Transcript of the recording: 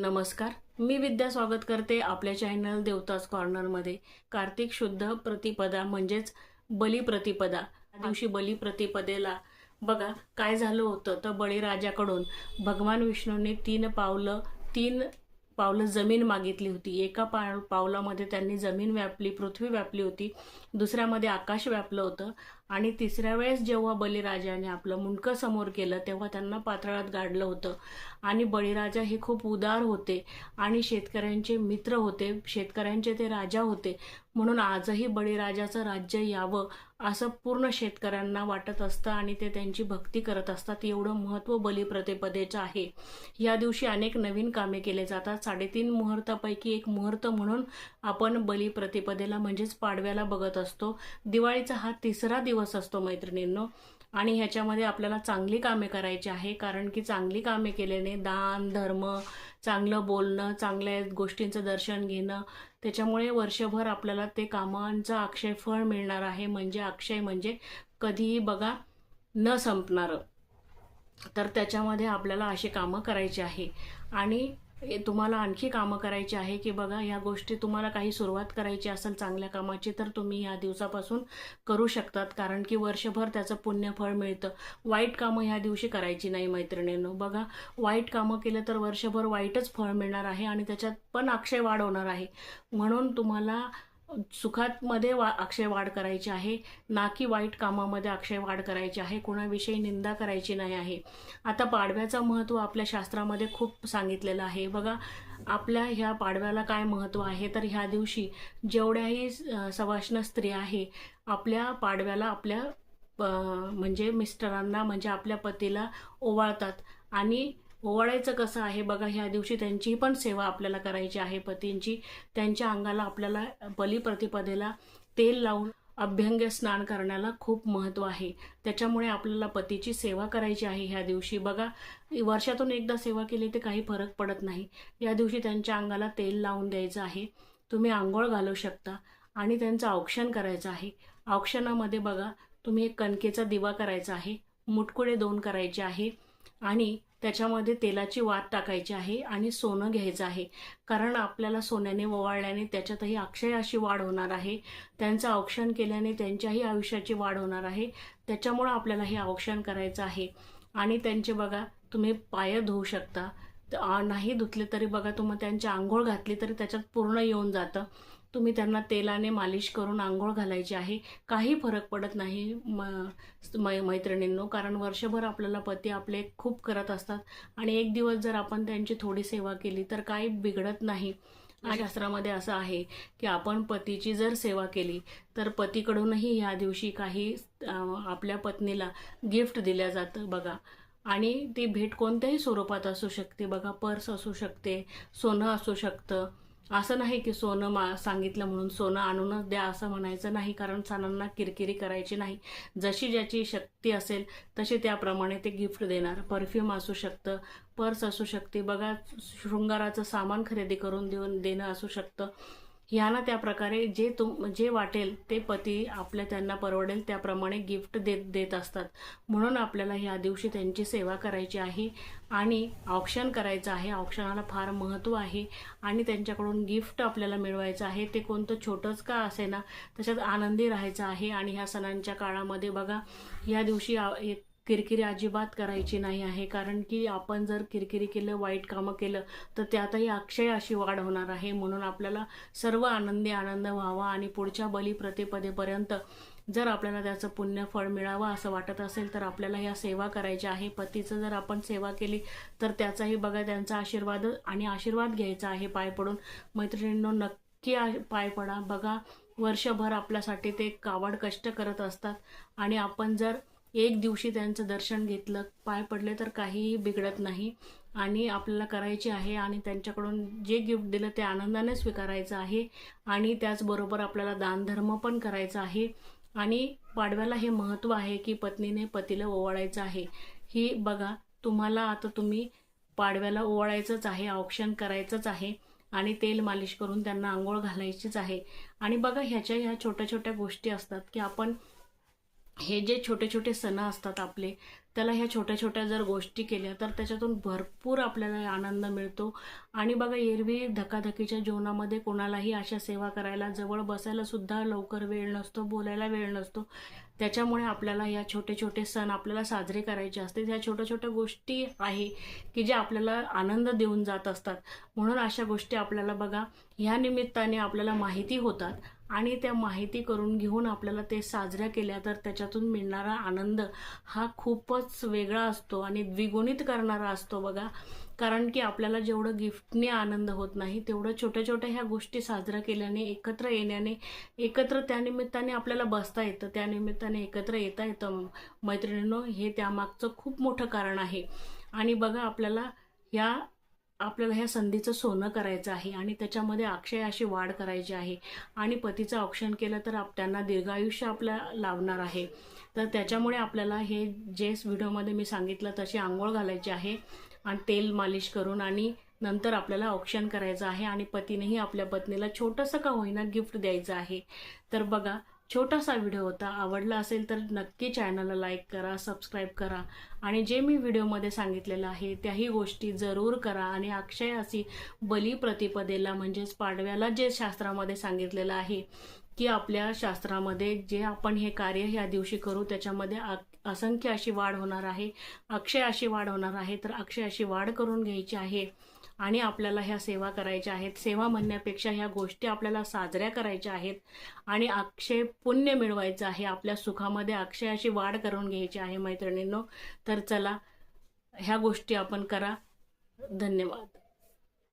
नमस्कार. मी विद्या स्वागत करते आपल्या चॅनल देवताज कॉर्नरमध्ये कार्तिक शुद्ध प्रतिपदा म्हणजेच बलिप्रतिपदा. या दिवशी बलिप्रतिपदेला बघा काय झालं होतं तर बळीराजाकडून भगवान विष्णूंनी तीन पावलं तीन पावलं जमीन मागितली होती. एका पा पावलामध्ये त्यांनी जमीन व्यापली पृथ्वी व्यापली होती. दुसऱ्यामध्ये आकाश व्यापलं होतं. आणि तिसऱ्या वेळेस जेव्हा बळीराजाने आपलं मुंडकं समोर केलं तेव्हा त्यांना पातळात गाडलं होतं. आणि बळीराजा हे खूप उदार होते आणि शेतकऱ्यांचे मित्र होते. शेतकऱ्यांचे ते राजा होते. म्हणून आजही बळीराजाचं राज्य यावं असं पूर्ण शेतकऱ्यांना वाटत असतं आणि ते त्यांची भक्ती करत असतात एवढं महत्त्व बलिप्रतिपदेचं आहे. या दिवशी अनेक नवीन कामे केले जातात. साडेतीन मुहूर्तापैकी एक मुहूर्त म्हणून आपण बलिप्रतिपदेला म्हणजेच पाडव्याला बघत असतो. दिवाळीचा हा तिसरा दिवस असतो मैत्रिणींनो. आणि ह्याच्यामध्ये आपल्याला चांगली कामे करायची आहे कारण की चांगली कामे केल्याने दान धर्म चांगलं बोलणं चांगल्या गोष्टींचं दर्शन घेणं त्याच्यामुळे वर्षभर आपल्याला ते कामांचं अक्षय फळ मिळणार आहे. म्हणजे अक्षय म्हणजे कधीही बघा न संपणारं. तर त्याच्यामध्ये आपल्याला अशी कामं करायची आहे. आणि हे तुम्हाला आणखी कामं करायची आहे की बघा ह्या गोष्टी तुम्हाला काही सुरुवात करायची असेल चांगल्या कामाची तर तुम्ही ह्या दिवसापासून करू शकतात. कारण की वर्षभर त्याचं पुण्यफळ मिळतं. वाईट कामं ह्या दिवशी करायची नाही मैत्रिणींनो. बघा वाईट कामं केलं तर वर्षभर वाईटच फळ मिळणार आहे आणि त्याच्यात पण अक्षय वाढ होणार आहे. म्हणून तुम्हाला सुखात मध्ये वा अक्षय वाढ करायची आहे. ना की वाईट कामामध्ये अक्षय वाढ करायची आहे. कोणाविषयी निंदा करायची नाही आहे. आता पाडव्याचं महत्त्व आपल्या शास्त्रामध्ये खूप सांगितलेलं आहे. बघा आपल्या ह्या पाडव्याला काय महत्त्व आहे? तर ह्या दिवशी जेवढ्याही सवाष्ण स्त्री आहे आपल्या पाडव्याला आपल्या म्हणजे मिस्टरांना म्हणजे आपल्या पतीला ओवाळतात. आणि ओवाळायचं कसं आहे? बघा ह्या दिवशी त्यांची पण सेवा आपल्याला करायची आहे. पतींची त्यांच्या अंगाला आपल्याला बलिप्रतिपदेला तेल लावून अभ्यंग स्नान करण्याला खूप महत्त्व आहे. त्याच्यामुळे आपल्याला पतीची सेवा करायची आहे ह्या दिवशी. बघा वर्षातून एकदा सेवा केली तर काही फरक पडत नाही. या दिवशी त्यांच्या अंगाला तेल लावून द्यायचं आहे. तुम्ही आंघोळ घालू शकता आणि त्यांचं औक्षण करायचं आहे. औक्षणामध्ये बघा तुम्ही एक कणकेचा दिवा करायचा आहे. मुटकुडे दोन करायचे आहे. आणि त्याच्यामध्ये तेलाची वात टाकायची आहे आणि सोनं घ्यायचं आहे. कारण आपल्याला सोन्याने ओवाळल्याने त्याच्यातही अक्षय अशी वाढ होणार आहे. त्यांचं औक्षण केल्याने त्यांच्याही आयुष्याची वाढ होणार आहे. त्याच्यामुळं आपल्याला हे औक्षण करायचं आहे. आणि त्यांचे बघा तुम्ही पाय धुवू शकता. नाही धुतले तरी बघा तुम्ही त्यांची आंघोळ घातली तरी त्याच्यात पूर्ण येऊन जातं. तुम्ही त्यांना तेलाने मालिश करून आंघोळ घालायची आहे. काही फरक पडत नाही म मै मैत्रिणींनो कारण वर्षभर आपल्याला पती आपले खूप करत असतात आणि एक दिवस जर आपण त्यांची थोडी सेवा केली तर काही बिघडत नाही. शास्त्रामध्ये असं आहे की आपण पतीची जर सेवा केली तर पतीकडूनही ह्या दिवशी काही आपल्या पत्नीला गिफ्ट दिल्या जातं बघा. आणि ती भेट कोणत्याही स्वरूपात असू शकते बघा. पर्स असू शकते सोनं असू शकतं असं नाही की सोनं मा सांगितलं म्हणून सोनं आणूनच द्या असं म्हणायचं नाही कारण सणांना किरकिरी करायची नाही. जशी ज्याची शक्ती असेल तशी त्याप्रमाणे ते गिफ्ट देणार. परफ्यूम असू शकतं पर्स असू शकते. बघा शृंगाराचं सामान खरेदी करून देऊन देणं असू शकतं. ह्याना त्या प्रकारे जे तुम जे वाटेल ते पती आपल्या त्यांना परवडेल त्याप्रमाणे गिफ्ट देत देत असतात. म्हणून आपल्याला ह्या दिवशी त्यांची सेवा करायची आहे आणि ऑप्शन करायचं आहे. औक्षणाला फार महत्त्व आहे आणि त्यांच्याकडून गिफ्ट आपल्याला मिळवायचं आहे. ते कोणतं छोटंच का असे ना त्याच्यात आनंदी राहायचं आहे. आणि ह्या सणांच्या काळामध्ये बघा या दिवशी एक किरकिरी अजिबात करायची नाही आहे. कारण की आपण जर किरकिरी केलं वाईट कामं केलं तर त्यातही अक्षय अशी वाढ होणार आहे. म्हणून आपल्याला सर्व आनंदी आनंद व्हावा आणि पुढच्या बलिप्रतिपदेपर्यंत जर आपल्याला त्याचं पुण्य फळ मिळावं असं वाटत असेल तर आपल्याला ह्या सेवा करायच्या आहे. पतीचं जर आपण सेवा केली तर त्याचाही बघा त्यांचा आशीर्वाद आणि आशीर्वाद घ्यायचा आहे पाय पडून. मैत्रिणींनो नक्की पाय पडा. बघा वर्षभर आपल्यासाठी ते कावड कष्ट करत असतात. आणि आपण जर एक दिवशी त्यांचं दर्शन घेतलं पाय पडले तर काहीही बिघडत नाही. आणि आपल्याला करायचे आहे आणि त्यांच्याकडून जे गिफ्ट दिलं ते आनंदाने स्वीकारायचं आहे. आणि त्याचबरोबर आपल्याला दानधर्म पण करायचा आहे. आणि पाडव्याला हे महत्त्व आहे की पत्नीने पतीला ओवाळायचं आहे. ही बघा तुम्हाला आता तुम्ही पाडव्याला ओवाळायचंच आहे औक्षण करायचंच आहे. आणि तेल मालिश करून त्यांना आंघोळ घालायचीच आहे. आणि बघा ह्याच्या ह्या छोट्या छोट्या गोष्टी असतात की आपण हे जे छोटे छोटे सण असतात आपले त्याला ह्या छोट्या छोट्या जर गोष्टी केल्या तर त्याच्यातून भरपूर आपल्याला आनंद मिळतो. आणि बघा एरवी धकाधकीच्या जीवनामध्ये कोणालाही अशा सेवा करायला जवळ बसायला सुद्धा लवकर वेळ नसतो बोलायला वेळ नसतो. त्याच्यामुळे आपल्याला या छोटे छोटे सण आपल्याला साजरे करायचे असते ह्या छोट्या छोट्या गोष्टी आहे की ज्या आपल्याला आनंद देऊन जात असतात. म्हणून अशा गोष्टी आपल्याला बघा ह्या निमित्ताने आपल्याला माहिती होतात आणि त्या माहिती करून घेऊन आपल्याला ते साजऱ्या केल्या तर त्याच्यातून मिळणारा आनंद हा खूपच वेगळा असतो आणि द्विगुणित करणारा असतो बघा. कारण की आपल्याला जेवढं गिफ्टने आनंद होत नाही तेवढं छोट्या छोट्या ह्या गोष्टी साजऱ्या केल्याने एकत्र येण्याने एकत्र त्यानिमित्ताने आपल्याला बसता येतं त्यानिमित्ताने एकत्र येता येतं. मैत्रिणींनो हे त्यामागचं खूप मोठं कारण आहे. आणि बघा आपल्याला ह्या आपल्याला ह्या संधीचं सोनं करायचं आहे आणि त्याच्यामध्ये अक्षय अशी वाढ करायची आहे. आणि पतीचं औक्षण केलं तर आप त्यांना दीर्घायुष्य आपल्या लावणार आहे. तर त्याच्यामुळे आपल्याला हे जे व्हिडिओमध्ये मी सांगितलं तशी आंघोळ घालायची आहे. आणि तेल मालिश करून आणि नंतर आपल्याला औक्षण करायचं आहे आणि पतीनेही आपल्या पत्नीला छोटंसं का होईना गिफ्ट द्यायचं आहे. तर बघा छोटासा व्हिडिओ होता. आवडला असेल तर नक्की चॅनलला लाईक करा सबस्क्राईब करा आणि जे मी व्हिडिओमध्ये सांगितलेलं आहे त्याही गोष्टी जरूर करा आणि अक्षय अशी बली प्रतिपदेला म्हणजेच पाडव्याला जे शास्त्रामध्ये सांगितलेलं आहे की आपल्या शास्त्रामध्ये जे आपण हे कार्य ह्या दिवशी करू त्याच्यामध्ये असंख्य अशी वाढ होणार आहे. अक्षय अशी वाढ होणार आहे. तर अक्षय अशी वाढ करून घ्यायची आहे आणि आपल्याला ह्या सेवा करायच्या आहेत. सेवा म्हणण्यापेक्षा ह्या गोष्टी आपल्याला साजऱ्या करायच्या आहेत आणि अक्षय पुण्य मिळवायचं आहे. आपल्या सुखामध्ये अक्षयाची वाढ करून घ्यायची आहे मैत्रिणींनो. तर चला ह्या गोष्टी आपण करा. धन्यवाद.